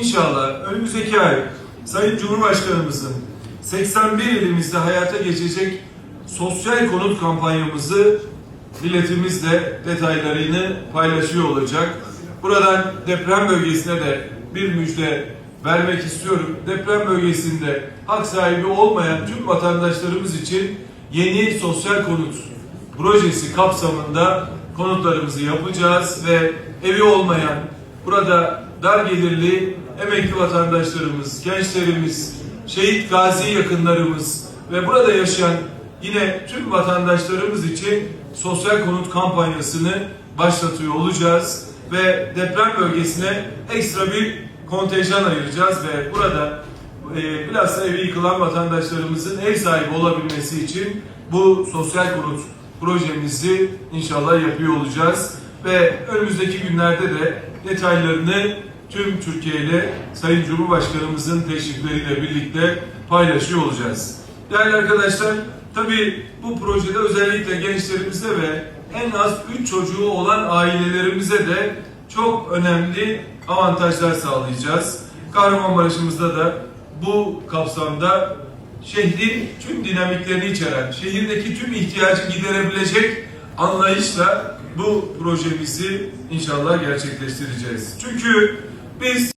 inşallah önümüzdeki ay Sayın Cumhurbaşkanımızın 81 ilimizde hayata geçecek sosyal konut kampanyamızı milletimizle detaylarını paylaşıyor olacak. Buradan deprem bölgesine de bir müjde vermek istiyorum. Deprem bölgesinde hak sahibi olmayan tüm vatandaşlarımız için yeni sosyal konut projesi kapsamında konutlarımızı yapacağız ve evi olmayan, burada dar gelirli emekli vatandaşlarımız, gençlerimiz, şehit gazi yakınlarımız ve burada yaşayan yine tüm vatandaşlarımız için sosyal konut kampanyasını başlatıyor olacağız ve deprem bölgesine ekstra bir kontenjan ayıracağız ve burada e, bilhassa evi yıkılan vatandaşlarımızın ev sahibi olabilmesi için bu sosyal konut projemizi inşallah yapıyor olacağız. Ve önümüzdeki günlerde de detaylarını tüm Türkiye ile Sayın Cumhurbaşkanımızın teşrifleriyle birlikte paylaşıyor olacağız. Değerli arkadaşlar, tabii bu projede özellikle gençlerimize ve en az 3 çocuğu olan ailelerimize de çok önemli avantajlar sağlayacağız. Kahramanmaraş'ımızda da bu kapsamda şehrin tüm dinamiklerini içeren, şehirdeki tüm ihtiyacı giderebilecek anlayışla bu projemizi inşallah gerçekleştireceğiz. Çünkü Please.